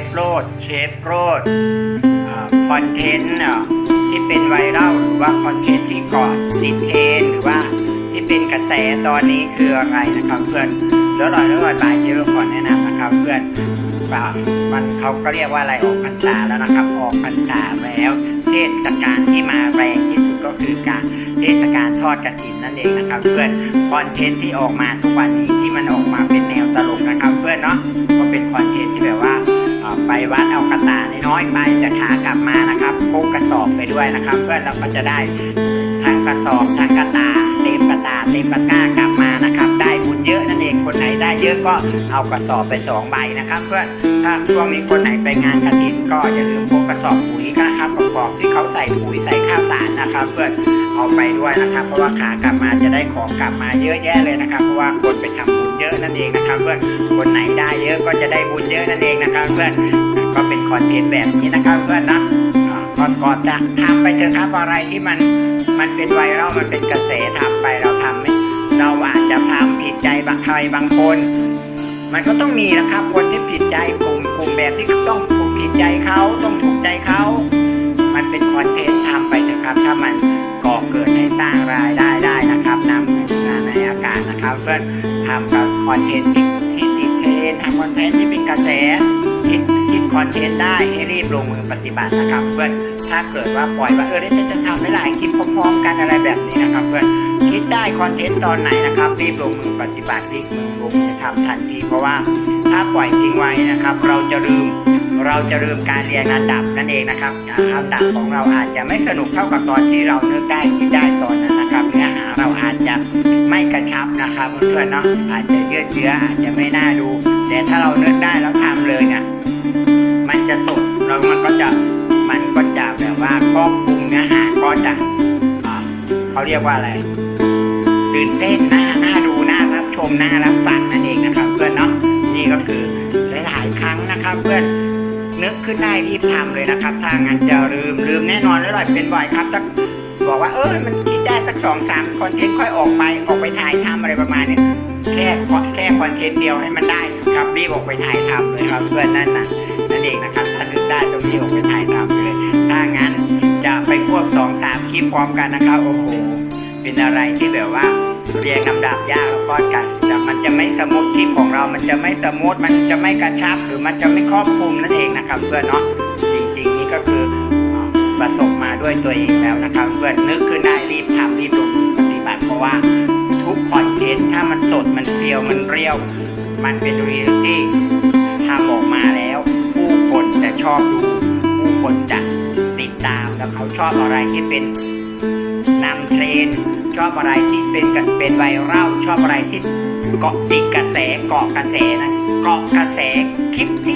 ฟโรดเชฟโรดคอนเทนต์ที่เป็นไวรัลหรือว่าคอนเทนต์ที่ก่อนติดเทนหรือว่าที่เป็นกระแสตอนนี้คืออะไรนะครับ เพื่อนเดี๋ยวหน่อยเดี๋ยวหน่อยบายเจอขอแนะนำนะครับ เพื่อนว่ามันเขาก็เรียกว่าอะไรออกพรรษาแล้วนะครับ ออกพรรษาแล้วเทศกาลที่มาแรงที่สุดก็คือการเทศกาลทอดกระถินนั่นเองนะครับ เพื่อนคอนเทนต์ที่ออกมาทุกวันนี้ที่มันออกมาเป็นแนวตลกนะครับ เพื่อนเนาะก็เป็นคอนเทนต์ที่ ไปวัดเอากระตาน้อยไปแต่ขากลับมานะครับพกกระสอบไปด้วยนะครับเพื่อเราก็จะได้ทั้งกระสอบทั้งกระตาเต็มกระตาเต็มกระก้ากลับมานะครับ ได้บุญเยอะนั่นเองคนไหนได้เยอะก็เอากระสอบไปสองใบนะครับ เพื่อนถ้าช่วงนี้คนไหนไปงานกระถินก็อย่าลืมพกกระสอบปุ๋ยนะครับกระสอบที่เขาใส่ปุ๋ยใส่ นะครับเพื่อนเอาไปด้วยนะครับ เพราะว่าขากลับมาจะได้ของกลับมาเยอะแยะเลยนะครับ เพราะว่าคนไปทำบุญเยอะนั่นเองนะครับเพื่อนคนไหนได้เยอะก็จะได้บุญเยอะนั่นเองนะครับ เพื่อนก็เป็นคอนเทนต์แบบนี้นะครับ เพื่อนนะก่อนก่อนจะทำไปเถอะครับอะไรที่มันมันเป็นไวรัลมันเป็นกระแสทำไปเราทำไม่เราอาจจะทำผิดใจบางใครบางคน มันก็ต้องมีนะครับคนที่ผิดใจกลุ่มกลุ่มแบบที่ต้องผิดใจเขาต้อง ก่อเกิดให้สร้างรายได้ได้นะครับนำงานในอากาศนะครับ เพื่อนทำกับคอนเทนต์ที่ที่ติดเทรนทำคอนเทนต์ที่เป็นกระแส คิดคิดคอนเทนต์ได้ให้รีบลงมือปฏิบัตินะครับ เพื่อนถ้าเกิดว่าปล่อยว่าเออเดี๋ยวฉันจะทำหลายคลิปพร้อมๆกันอะไรแบบนี้นะครับ เพื่อนคิดได้คอนเทนต์ตอนไหนนะครับ รีบลงมือปฏิบัติรีบมือลงมือทำทันทีเพราะว่าถ้าปล่อยทิ้งไว้นะครับ เราจะลืมเราจะลืมการเรียนอันดับนั่นเองนะครับอันดับของเราอาจจะไม่สนุกเท่ากับตอนที่เราเนึกได้คิดได้ตอนนั้นนะครับ เนื้อหาเราอาจจะไม่กระชับนะครับเพื่อนๆเนาะอาจจะยืดเยื้ออาจจะไม่น่าดู แต่ถ้าเราเนึกได้แล้ว จะสดแล้วมันก็จะมันก็จะแบบว่าครอบคลุมเนื้อหาก็จะอ่าเขาเรียกว่าอะไรตื่นเต้นหน่าหน่าดูหน่ารับชมหน่ารับฟังนั่นเองนะครับเพื่อนเนาะนี่ก็คือหลายๆครั้งนะครับเพื่อนนึกขึ้นได้รีบทำเลยนะครับ ถ้างั้นจะลืมลืมแน่นอนแล้วหน่อยเป็นบ่อยครับจะบอกว่าเออมันคิดได้สักสองสามคอนเทนต์ค่อยออกไปออกไปถ่ายทำอะไรประมาณนี้แค่แค่คอนเทนต์เดียวให้มันได้ครับรีบออกไปถ่ายทำเลยครับเพื่อนนั่นน่ะนั่น เองนะครับถ้านึกได้ตรงนี้ออกไปถ่ายทำเลย ถ้างั้นจะไปควบสองสามคลิปพร้อมกันนะครับโอ้โหเป็นอะไรที่แบบว่าเรียงลำดับยากแล้วก็กันแต่มันจะไม่สมูทคลิปของเรา มันจะไม่สมูทมันจะไม่กระชับหรือมันจะไม่ครอบคลุมนั่นเองนะครับ เพื่อนเนาะจริงๆนี่ก็คือประสบมาด้วยตัวเองแล้วนะครับ เพื่อนนึกขึ้นได้รีบทำรีบลงปฏิบัติเพราะว่าทุกคอนเทนต์ถ้ามันสดมันเปรียวมันเรียว มันเป็นเรียลที่ทำออกมา แล้วผู้คนจะชอบดูผู้คนจะติดตามแล้วเขาชอบอะไรที่เป็นนำเทรนด์ชอบอะไรที่เป็นกันเป็นไวรัลชอบอะไรที่เกาะติดกระแสเกาะกระแสนะเกาะกระแสคลิปที่